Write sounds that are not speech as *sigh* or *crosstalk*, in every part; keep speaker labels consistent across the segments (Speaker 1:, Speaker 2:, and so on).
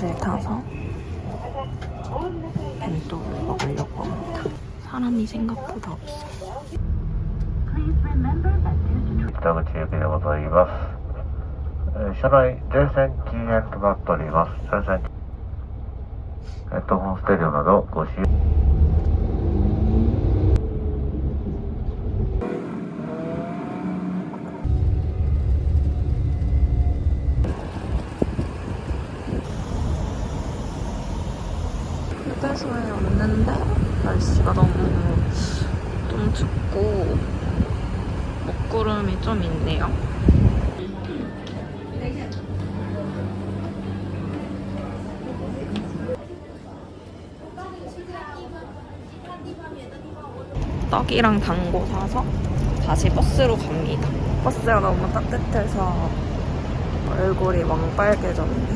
Speaker 1: 지금 버스를 타서 벤또를 먹으려고 합니다. 사람이 생각보다 없어요.
Speaker 2: 北口行きでございます。えー車内全線禁煙となっております。全線ヘッドホンステレオなどご使用
Speaker 1: 휴게소에 왔는데 날씨가 너무 좀 춥고 먹구름이 좀 있네요. 떡이랑 당고 사서 다시 버스로 갑니다. 버스가 너무 따뜻해서 얼굴이 왕빨개졌네.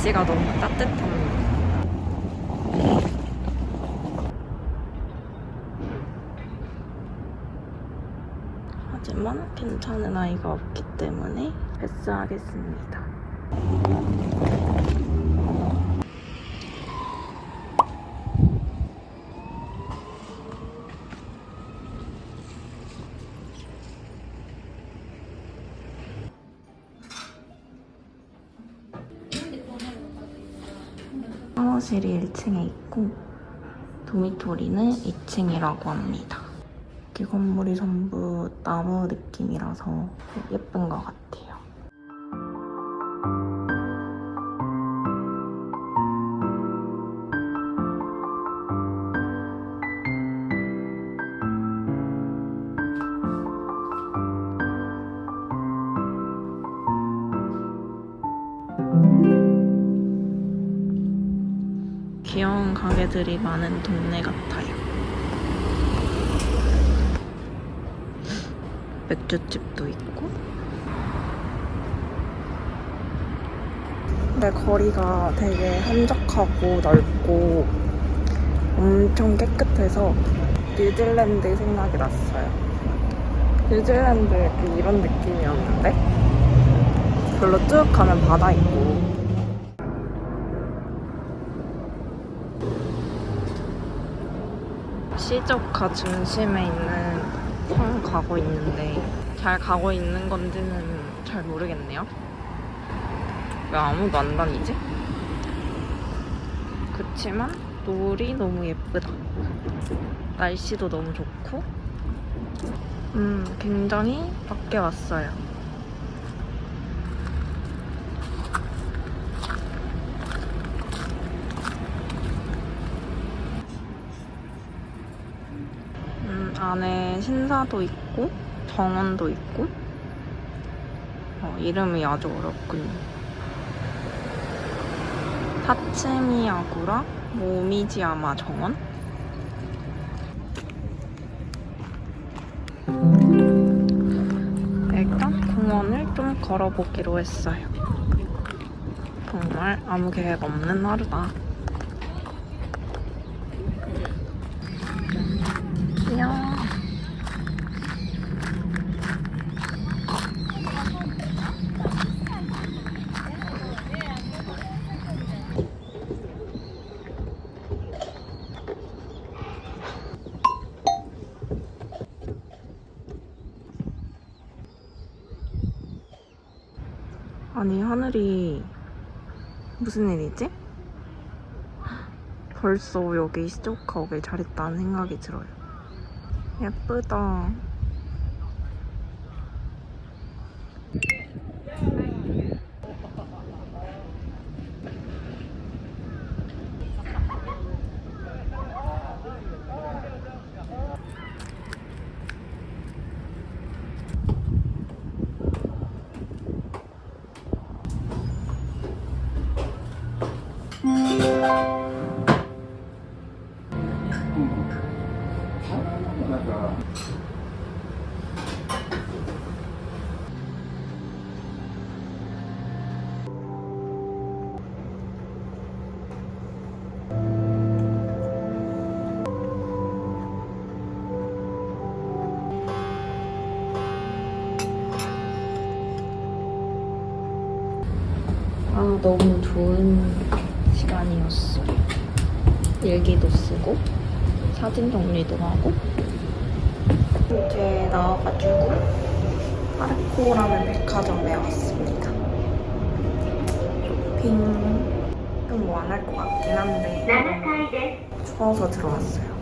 Speaker 1: 날씨가 너무 따뜻합니다. 하지만 괜찮은 아이가 없기 때문에 패스하겠습니다. 사무실이 1층에 있고 도미토리는 2층이라고 합니다. 이 건물이 전부 나무 느낌이라서 예쁜 것 같아요. 가게들이 많은 동네 같아요. 맥주집도 있고. 근데 거리가 되게 한적하고 넓고 엄청 깨끗해서 뉴질랜드 생각이 났어요. 뉴질랜드 약간 이런 느낌이었는데 별로 쭉 가면 바다 있고 시조카 중심에 있는 성 가고 있는데 잘 가고 있는 건지는 잘 모르겠네요. 왜 아무도 안 다니지? 그치만 노을이 너무 예쁘다. 날씨도 너무 좋고 음 굉장히 밖에 왔어요. 음, 안에 신사도 있고 정원도 있고 어, 이름이 아주 어렵군요. 타츠미야구라 모미지야마 정원? 일단 공원을 좀 걸어보기로 했어요. 정말 아무 계획 없는 하루다. 안녕. 아니 하늘이 무슨 일이지? 벌써 여기 시조카 오길 잘했다는 생각이 들어요. 예쁘다. 너무 좋은 시간이었어요. 일기도 쓰고, 사진 정리도 하고. 이제 나와가지고, 파르코라는 백화점에 왔습니다. 쇼핑은 뭐 안 할 것 같긴 한데, 추워서 들어왔어요.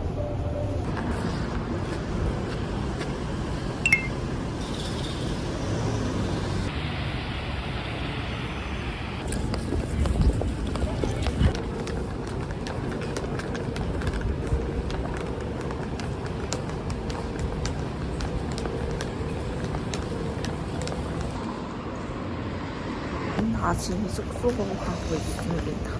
Speaker 1: 다시 숙소로 가고 있습니다.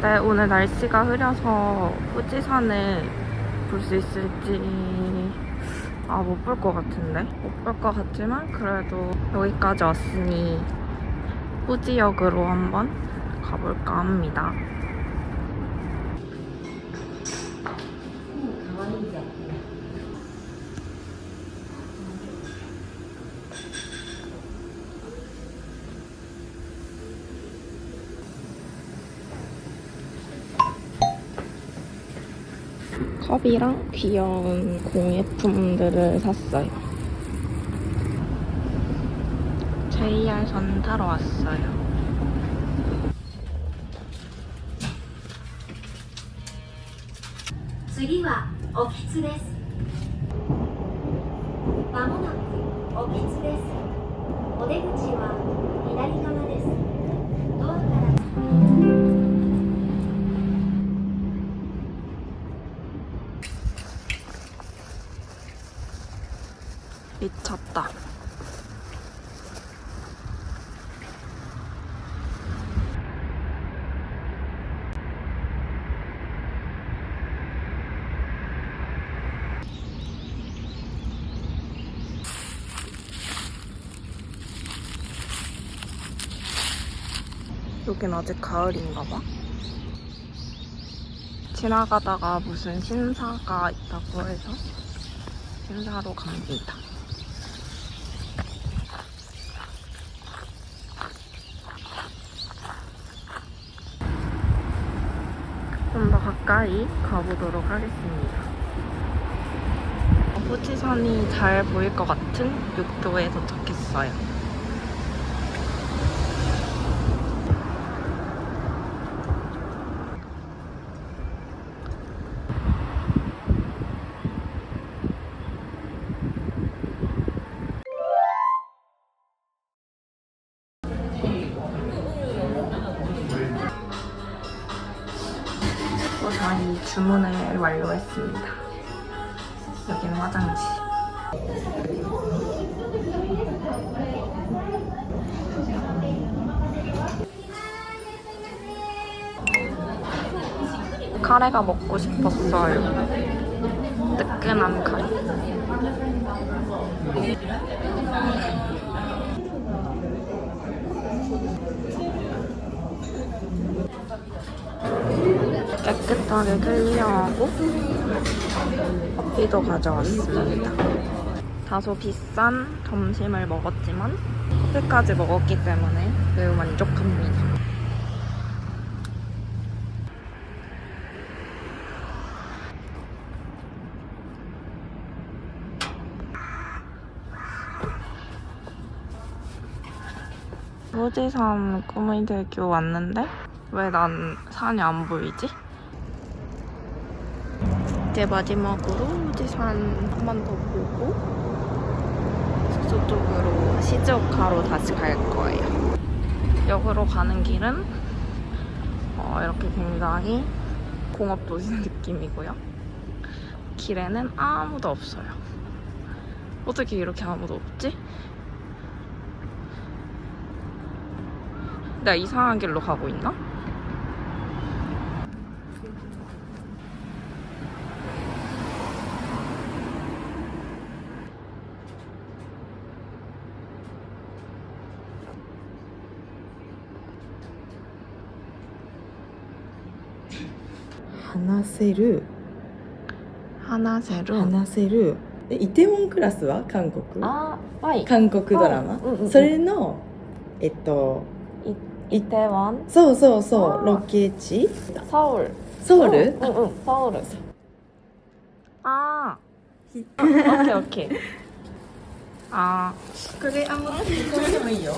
Speaker 1: 네, 오늘 날씨가 흐려서 후지산을 볼 수 있을지 아, 못 볼 것 같은데? 못 볼 것 같지만 그래도 여기까지 왔으니 후지역으로 한번 가볼까 합니다. 컵이랑 귀여운 공예품들을 샀어요. JR선 타러 왔어요.
Speaker 3: 次はおきつですまもなくおきつですお出口は
Speaker 1: 미쳤다. 여긴 아직 가을인가 봐. 지나가다가 무슨 신사가 있다고 해서 신사로 갑니다. 가까이 가보도록 하겠습니다. 어, 후지산이 잘 보일 것 같은 육도에 도착했어요. 주문을 완료했습니다. 여기는 화장실. 카레가 먹고 싶었어요. 뜨끈한 카레. 깨끗하게 클리어하고 커피도 가져왔습니다. 다소 비싼 점심을 먹었지만 커피까지 먹었기 때문에 매우 만족합니다. 후지산 꾸미대교 왔는데 왜 난 산이 안 보이지? 이제 마지막으로 후지산 한 번 더 보고 숙소 쪽으로 시즈오카로 다시 갈 거예요. 역으로 가는 길은 어, 이렇게 굉장히 공업 도시 *laughs* 느낌이고요. 길에는 아무도 없어요. 어떻게 이렇게 아무도 없지? 내가 이상한 길로 가고 있나?
Speaker 4: 話せる。
Speaker 1: 話せる。
Speaker 4: 話せる。イテウォンクラスは？韓国。
Speaker 1: あはい。
Speaker 4: 韓国ドラマ、
Speaker 1: はい。うんうん、
Speaker 4: それのえっと
Speaker 1: イテウ
Speaker 4: ォン？そうそ
Speaker 1: うそ
Speaker 4: う。ロケ地？
Speaker 1: ソウル。
Speaker 4: ソウル、
Speaker 1: うんうん、ソウル。ああオッケーオッケー。
Speaker 4: ああ *laughs* これあんま聞こえてもいいよ。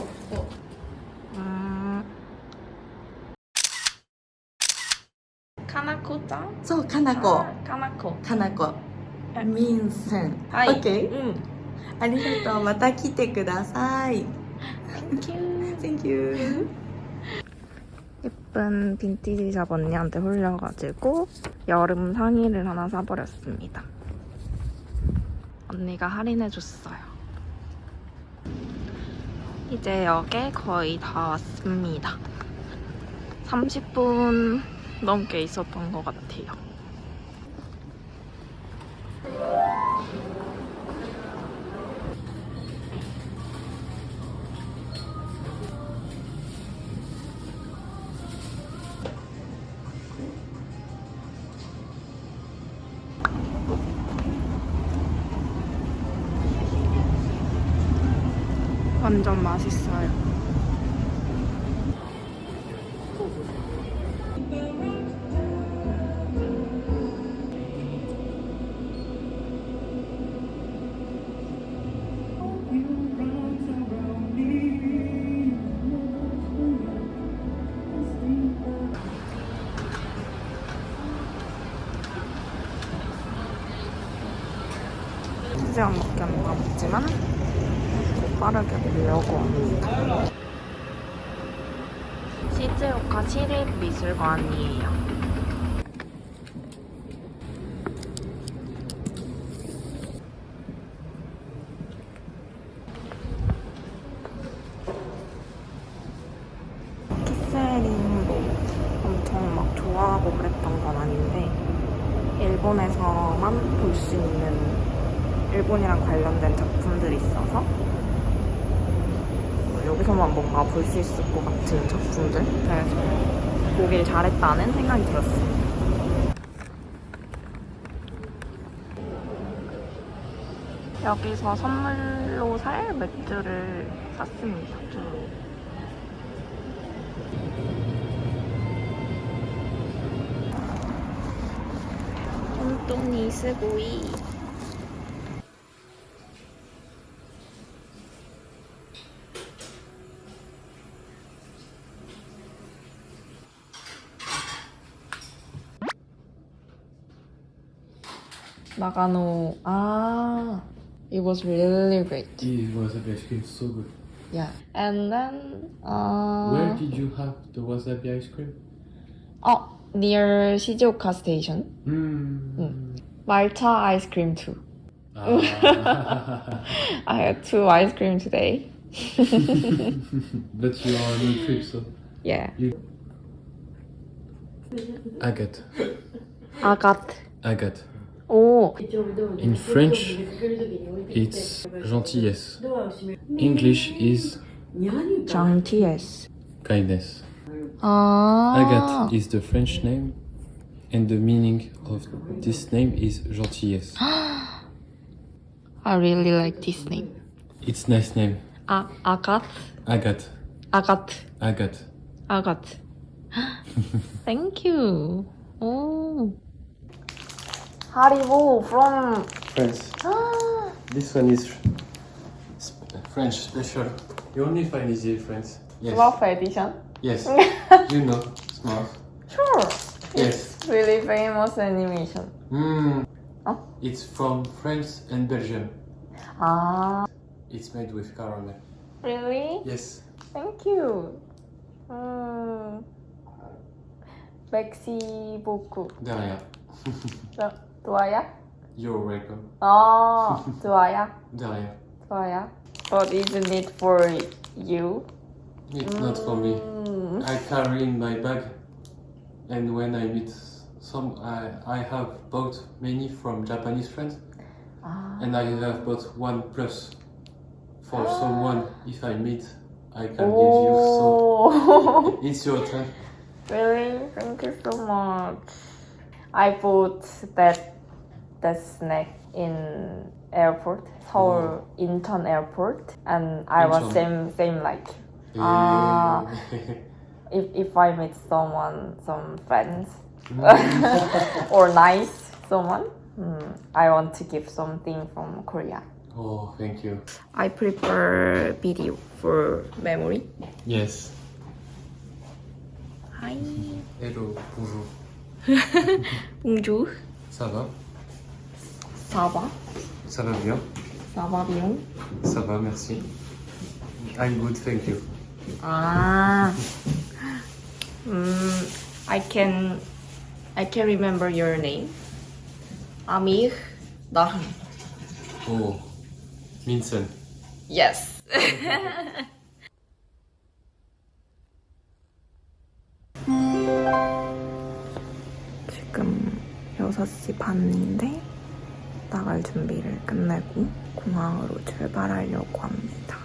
Speaker 1: 카나코짱
Speaker 4: そうかなこ
Speaker 1: 카나코
Speaker 4: かなこミンさん
Speaker 1: はい
Speaker 4: オッケー
Speaker 1: 응
Speaker 4: ありがとうまた来てください
Speaker 1: 땡큐
Speaker 4: Thank you
Speaker 1: 예쁜 빈티지 샵 언니한테 홀려가지고 여름 상의를 하나 사버렸습니다. 언니가 할인해줬어요. 이제 역에 거의 다 왔습니다. 30분 넘게 있었던 것 같아요. 완전 맛있어요. 시간 밖에 안 남았지만 빠르게 보려고 합니다. 시즈오카 시립미술관이에요. 키세링도 엄청 막 좋아하고 그랬던 건 아닌데 일본에서만 볼 수 있는 일본이랑 관련된 작품들이 있어서 여기서만 뭔가 볼 수 있을 것 같은 작품들 그래서 보길 잘했다는 생각이 들었어요. 여기서 선물로 살 맥주를 샀습니다. 두. 혼돈이 스고이 Nagano. Ah, it was really great.
Speaker 5: It was a ice cream so good.
Speaker 1: Yeah. And then, uh,
Speaker 5: Where did you have the wasabi ice cream?
Speaker 1: Oh, near Shizuoka station.
Speaker 5: Mm.
Speaker 1: Malta ice cream too.
Speaker 5: Ah. *laughs*
Speaker 1: I had two ice cream today. *laughs*
Speaker 5: but you are on a trip, so.
Speaker 1: Yeah.
Speaker 5: Agate.
Speaker 1: Agathe.
Speaker 5: Agate.
Speaker 1: Oh.
Speaker 5: In French, it's gentillesse. English is
Speaker 1: gentillesse.
Speaker 5: Kindness.
Speaker 1: Ah.
Speaker 5: Agathe is the French name, and the meaning of this name is gentillesse. *gasps*
Speaker 1: I really like this name.
Speaker 5: It's nice name.
Speaker 1: A
Speaker 5: Agathe. Agathe.
Speaker 1: Agathe. Agathe. Agathe. *gasps* Thank you. Oh. Haribo from
Speaker 5: France. Ah. This one is French special. You only find it in France. Yes.
Speaker 1: waffle edition.
Speaker 5: Yes. *laughs* you know, small.
Speaker 1: Sure.
Speaker 5: Yes.
Speaker 1: It's really famous animation.
Speaker 5: Mm.
Speaker 1: Huh?
Speaker 5: It's from France and Belgium.
Speaker 1: Ah.
Speaker 5: It's made with caramel.
Speaker 1: Really?
Speaker 5: Yes.
Speaker 1: Thank you. Mm. Merci beaucoup.
Speaker 5: De rien.
Speaker 1: 저, 좋아요?
Speaker 5: You're welcome.
Speaker 1: 아, 좋아요?
Speaker 5: De rien.
Speaker 1: 좋아요. But isn't it for you?
Speaker 5: It's not for me.
Speaker 1: 음.
Speaker 5: I carry in my bag, and when I meet some, I, I have bought many from Japanese friends,
Speaker 1: 아,
Speaker 5: and I have bought one plus for someone. If I meet, I can give you. So
Speaker 1: 오.
Speaker 5: it's your turn. *laughs*
Speaker 1: Really? Thank you so much. I bought that that snack in airport, Seoul Incheon Airport, and I was
Speaker 5: Incheon.
Speaker 1: same same like Ah.
Speaker 5: Eh,
Speaker 1: if if I meet someone, some friends
Speaker 5: Mm. *laughs*
Speaker 1: or nice someone, hmm, I want to give something from Korea.
Speaker 5: oh, thank you.
Speaker 1: I prefer video for memory.
Speaker 5: Yes.
Speaker 1: Hi.
Speaker 5: Hello, bonjour.
Speaker 1: Bonjour.
Speaker 5: Ça va
Speaker 1: Ça va?
Speaker 5: Ça va bien
Speaker 1: Ça va bien?
Speaker 5: Ça va, merci. I'm good, thank you.
Speaker 1: Ah. Mm, I can I can remember your name. Amir Dahan.
Speaker 5: Oh, Minson.
Speaker 1: Yes. *laughs* 지금 6시 반인데 나갈 준비를 끝내고 공항으로 출발하려고 합니다.